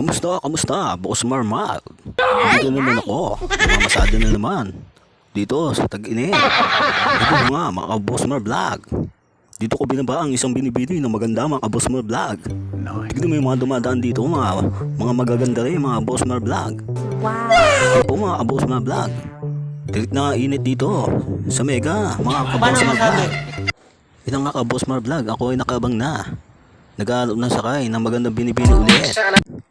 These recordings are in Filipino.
Kamusta? Kamusta? Boss Marmal. Dito naman ako. Mamasada na naman. Dito sa Tag-Init. Ito nga, mga ka-Boss Mar Vlog. Dito ko binaba ang isang binibini na maganda mga ka-Boss Mar Vlog. Tignan mo yung mga dumadaan dito, mga, mga magaganda rin, mga Boss Mar Vlog. Wow. Ito po mga ka-Boss Mar Vlog. Tirik na init dito. Sa Mega, mga ka-Boss Mar Vlog. Ito nga ka-Boss Mar Vlog, ako ay nakabang na. Nag-aalok ng sakay ng magandang binibini ulit.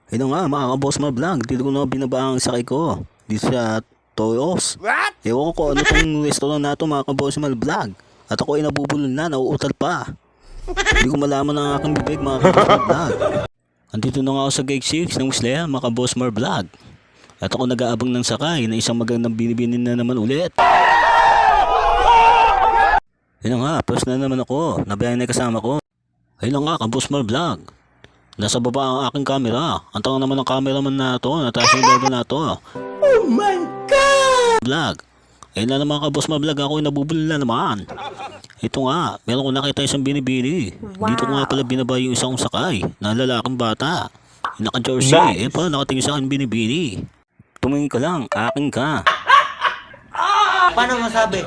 Ito nga, mga ka-boss mga vlog, dito ko na binaba ang sakay ko. Dito sa Toyos. What? Ewan ko kung ano tong restaurant na to mga ka-boss mga vlog. At ako ay nabubulol na, nauutal pa. Hindi ko malaman ang aking bibig mga ka-boss mga vlog. Andito na nga ako sa gate 6 ng Wisleya mga ka-boss mga vlog. At ako nag-aabang ng sakay na isang magandang binibinin na naman ulit. Yun nga, first na naman ako. Nabiyahin na kasama ko. Ayun na nga, ka-boss mga vlog. Nasa baba ang aking camera. Ang tanga naman ng cameraman na to. Nataas yung level na to. Oh my God! Vlog. Ayun na naman ka-boss mga vlog. Ako ay nabubuli na naman. Ito nga, meron ko nakita isang binibini. Dito ko nga pala binaba yung isang sakay na lalaking bata. Naka-jersey. Eh pa, nakatingin sa akin binibini. Tumingin ka lang, akin ka. Paano masabi?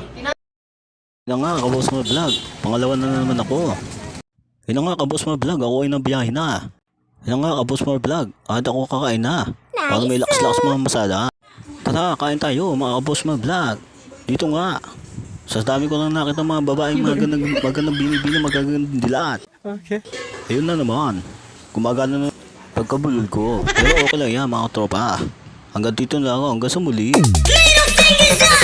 Yan nga, kabos mo vlog. Pangalawa na naman ako. Yan nga, kabos mo vlog. Ako ay nabiyahe na. Yan nga, kabos mo vlog. At ako kakain na. Para may lakas-lakas mga masala. Tara, kain tayo, mga kabos mo vlog. Dito nga. Sa dami ko lang nakita mga babaeng magandang, magandang binibini, magandang dilat. Okay. Ayun na naman. Gumagana na pagkabulol ko. Pero okay lang yan, mga tropa. Hanggang dito na ako, hanggang sa muli. Little thing is